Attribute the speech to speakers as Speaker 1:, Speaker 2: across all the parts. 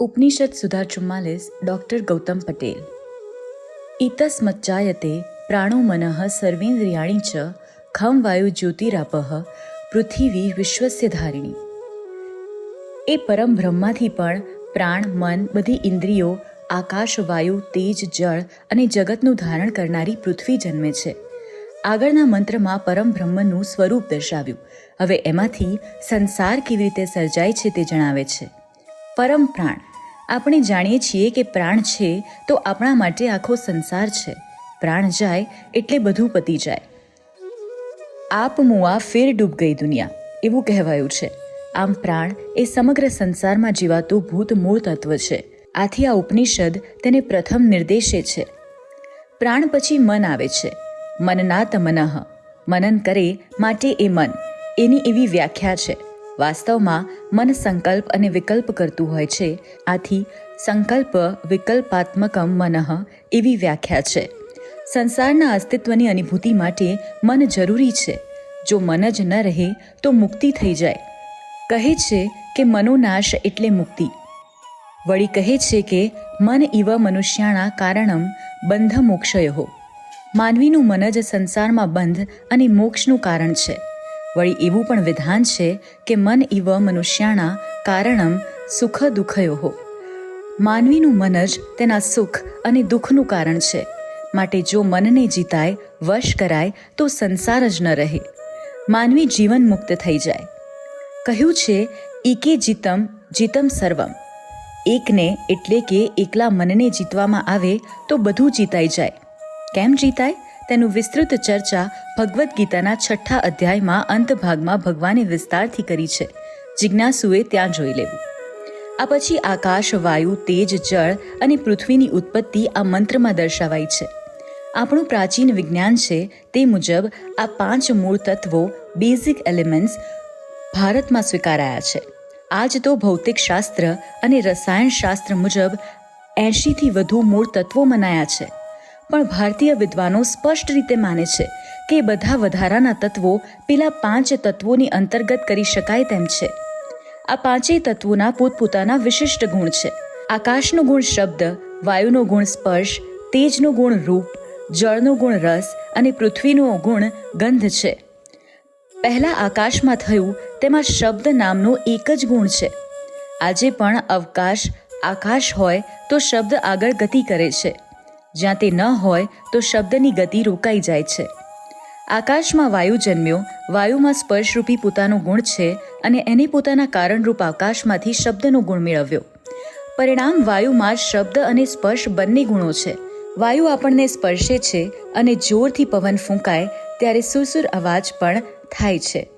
Speaker 1: ઉપનિષદ સુધા ચુમ્માલીસ, ડૉક્ટર ગૌતમ પટેલ. ઇતસ્મચ્ચાયતે પ્રાણો મનઃ સર્વેન્દ્રિયાણી ચ, ખમ વાયુ જ્યોતિરાપહ પૃથ્વી વિશ્વસ્ય ધારિણી. એ પરમ બ્રહ્માથી પણ પ્રાણ, મન, બધી ઇન્દ્રિયો, આકાશ, વાયુ, તેજ, જળ અને જગતનું ધારણ કરનારી પૃથ્વી જન્મે છે. આગળના મંત્રમાં પરમ બ્રહ્મનું સ્વરૂપ દર્શાવ્યું. હવે એમાંથી સંસાર કેવી રીતે સર્જાય છે તે જણાવે છે. પરમ પ્રાણ આપણે જાણીએ છીએ કે પ્રાણ છે તો આપણા માટે આખો સંસાર છે. પ્રાણ જાય એટલે બધું પતી જાય. આપ મુઆ ફેર ડૂબ ગઈ દુનિયા, એવું કહેવાયું છે. આમ પ્રાણ એ સમગ્ર સંસારમાં જીવાતું ભૂત મૂળ તત્વ છે. આથી આ ઉપનિષદ તેને પ્રથમ નિર્દેશે છે. પ્રાણ પછી મન આવે છે. મનનાત મનઃ. મનન કરે માટે એ મન. એની એવી વ્યાખ્યા છે. વાસ્તવમાં મન સંકલ્પ અને વિકલ્પ કરતું હોય છે. આથી સંકલ્પ વિકલ્પાત્મકમ મનઃ એવી વ્યાખ્યા છે. સંસારના અસ્તિત્વની અનુભૂતિ માટે મન જરૂરી છે. જો મન જ ન રહે તો મુક્તિ થઈ જાય. કહે છે કે મનોનાશ એટલે મુક્તિ. વળી કહે છે કે મન ઇવ મનુષ્યાણા કારણમ બંધ મોક્ષયો માનવીનું મન જ સંસારમાં બંધ અને મોક્ષનું કારણ છે. વળી એવું પણ વિધાન છે કે મન ઇવ મનુષ્યાણા કારણમ સુખ દુઃખયો માનવીનું મન જ તેના સુખ અને દુઃખનું કારણ છે. માટે જો મનને જીતાય, વશ કરાય, તો સંસાર જ ન રહે. માનવી જીવન મુક્ત થઈ જાય. કહ્યું છે એકે જીતમ જીતમ સર્વમ. એકને એટલે કે એકલા મનને જીતવામાં આવે તો બધું જીતાઈ જાય. કેમ જીતાય? તેનું વિસ્તૃત ચર્ચા ભગવદ્ ગીતાના છઠ્ઠા અધ્યાયમાં અંત ભાગમાં ભગવાને વિસ્તારથી કરી છે. જિજ્ઞાસુએ ત્યાં જોઈ લેવું. આ પછી આકાશ, વાયુ, તેજ, જળ અને પૃથ્વીની ઉત્પત્તિ આ મંત્રમાં દર્શાવાઈ છે. આપણું પ્રાચીન વિજ્ઞાન છે તે મુજબ આ પાંચ મૂળ તત્વો, બેઝિક એલિમેન્ટ્સ ભારતમાં સ્વીકારાયા છે. આજ તો ભૌતિક શાસ્ત્ર અને રસાયણ શાસ્ત્ર મુજબ એંશીથી વધુ મૂળ તત્વો મનાયા છે. પણ ભારતીય વિદ્વાનો સ્પષ્ટ રીતે માને છે કે બધા વધારાના તત્વો પેલા પાંચ તત્વોની અંતર્ગત કરી શકાય તેમ છે. આ પાંચેય તત્વોના પોતપોતાના વિશિષ્ટ ગુણ છે. આકાશનો ગુણ શબ્દ, વાયુનો ગુણ સ્પર્શ, તેજનો ગુણ રૂપ, જળનો ગુણ રસ અને પૃથ્વીનો ગુણ ગંધ છે. પહેલા આકાશમાં થયું તેમાં શબ્દ નામનો એક જ ગુણ છે. આજે પણ અવકાશ, આકાશ હોય તો શબ્દ આગળ ગતિ કરે છે. જ્યાં તે ન હોય તો શબ્દની ગતિ રોકાઈ જાય છે. આકાશમાં વાયુ જન્મ્યો, વાયુમાં સ્પર્શરૂપી પોતાનો ગુણ છે અને એને પોતાના કારણરૂપ આકાશમાંથી શબ્દનો ગુણ મેળવ્યો. પરિણામ વાયુમાં શબ્દ અને સ્પર્શ બંને ગુણો છે. વાયુ આપણને સ્પર્શે છે અને જોરથી પવન ફૂંકાય ત્યારે સુરસુર અવાજ પણ થાય છે.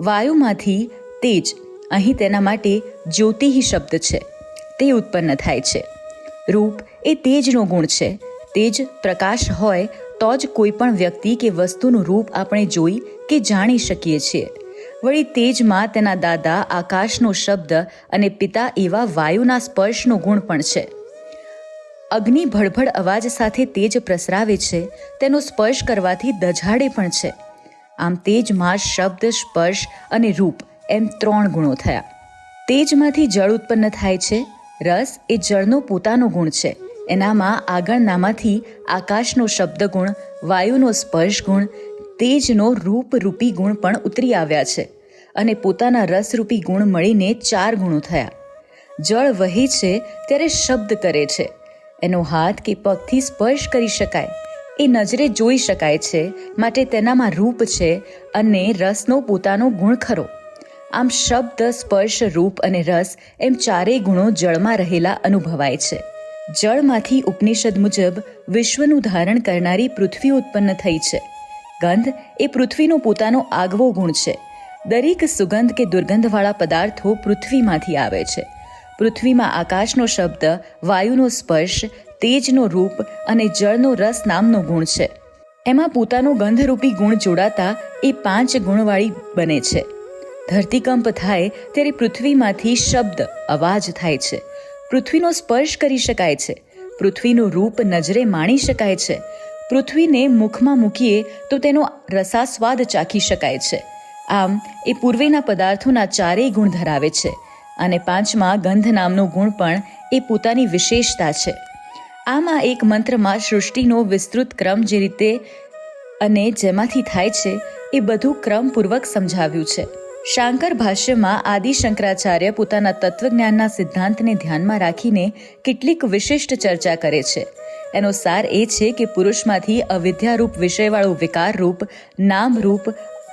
Speaker 1: વાયુમાંથી તેજ, અહીં તેના માટે જ્યોતિહી શબ્દ છે. તે ઉત્પન્ન થાય છે. રૂપ એ તેજનો ગુણ છે. તેજ પ્રકાશ હોય, તો જ કોઈ પણ વ્યક્તિ કે વસ્તુનું રૂપ આપણે જોઈ કે જાણી શકીએ છીએ. વળી તેજમાં તેના દાદા, આકાશનો શબ્દ અને પિતા એવા વાયુના સ્પર્શનો ગુણ પણ છે. અગ્નિ ભડભડ અવાજ સાથે તેજ પ્રસરાવે છે, તેનો સ્પર્શ કરવાથી દઝાડે પણ છે. આમ તેજમાં શબ્દ, સ્પર્શ અને રૂપ એમ ત્રણ ગુણો થયા. તેજમાંથી જળ ઉત્પન્ન થાય છે, રસ એ જળનો પોતાનો ગુણ છે. એનામાં આગળનામાંથી આકાશનો શબ્દ ગુણ વાયુનો સ્પર્શ ગુણ તેજનો રૂપરૂપી ગુણ પણ ઉતરી આવ્યા છે અને પોતાના રસરૂપી ગુણ મળીને ચાર ગુણો થયા. જળ વહે છે ત્યારે શબ્દ કરે છે. એનો હાથ કે પગથી સ્પર્શ કરી શકાય. એ નજરે જોઈ શકાય છે, માટે તેનામાં રૂપ છે અને રસનો પોતાનો ગુણ ખરો. આમ શબ્દ, સ્પર્શ, રૂપ અને રસ એમ ચારેય ગુણો જળમાં રહેલા અનુભવાય છે. જળમાંથી ઉપનિષદ મુજબ વિશ્વનું ધારણ કરનારી પૃથ્વી ઉત્પન્ન થઈ છે. ગંધ એ પૃથ્વીનો પોતાનો આગવો ગુણ છે. દરેક સુગંધ કે દુર્ગંધવાળા પદાર્થો પૃથ્વીમાંથી આવે છે. પૃથ્વીમાં આકાશનો શબ્દ, વાયુનો સ્પર્શ, તેજનો રૂપ અને જળનો રસ નામનો ગુણ છે. એમાં પોતાનો ગંધરૂપી ગુણ જોડાતા એ પાંચ ગુણવાળી બને છે. ધરતીકંપ થાય ત્યારે પૃથ્વીમાંથી શબ્દ, અવાજ થાય છે. પૃથ્વીનો સ્પર્શ કરી શકાય છે. પૃથ્વીનું રૂપ નજરે માણી શકાય છે. પૃથ્વીને મુખમાં મૂકીએ તો તેનો રસાસ્વાદ ચાખી શકાય છે. આમ, એ પૂર્વેના પદાર્થોના ચારેય ગુણ ધરાવે છે અને પાંચમા ગંધ નામનો ગુણ પણ એ પોતાની વિશેષતા છે. આમાં એક મંત્રમાં સૃષ્ટિનો વિસ્તૃત ક્રમ જે રીતે અને જેમાંથી થાય છે, એ બધું ક્રમપૂર્વક સમજાવ્યું છે. શાંકર ભાષ્યમાં આદિ શંકરાચાર્ય પોતાના તત્વજ્ઞાનના સિદ્ધાંતને ધ્યાનમાં રાખીને કેટલીક વિશિષ્ટ ચર્ચા કરે છે. એનો સાર એ છે કે પુરુષમાંથી અવિદ્યારૂપ વિષયવાળું વિકારરૂપ, નામરૂપ,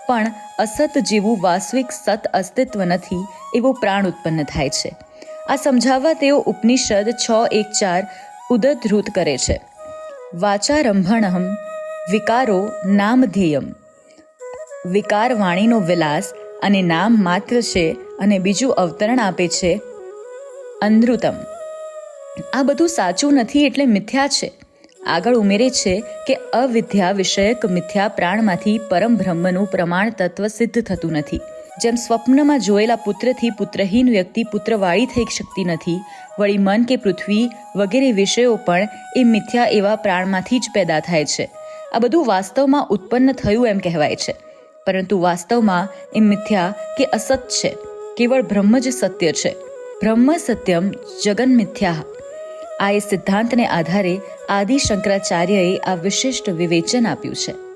Speaker 1: પણ અસત જેવું વાસ્તવિક સત અસ્તિત્વ નથી એવો પ્રાણ ઉત્પન્ન થાય છે. આ સમજાવવા તેઓ ઉપનિષદ છ એક ચાર ઉદધૃત કરે છે. વાચારંભણહમ વિકારો નામધેયમ. વિકાર વાણીનો વિલાસ અને નામ માત્ર છે અને બીજું અવતરણ આપે છે અંદ્રુતમ આ બધું સાચું નથી એટલે મિથ્યા છે. આગળ ઉમેરે છે કે અવિદ્યા વિષયક મિથ્યા પ્રાણમાંથી પરમ બ્રહ્મનું પ્રમાણ તત્વ સિદ્ધ થતું નથી. જેમ સ્વપ્નમાં જોયેલા પુત્રથી પુત્રહીન વ્યક્તિ પુત્રવાળી થઈ શકતી નથી, વળી મન કે પૃથ્વી વગેરે વિષયો પણ એ મિથ્યા એવા પ્રાણમાંથી જ પેદા થાય છે. આ બધું વાસ્તવમાં ઉત્પન્ન થયું એમ કહેવાય છે. પરંતુ વાસ્તવમાં એ મિથ્યા કે અસત છે. કેવળ બ્રહ્મ જ સત્ય છે. બ્રહ્મ સત્યમ જગન મિથ્યા આ એ સિદ્ધાંતને આધારે આદિ શંકરાચાર્યએ આ વિશિષ્ટ વિવેચન આપ્યું છે.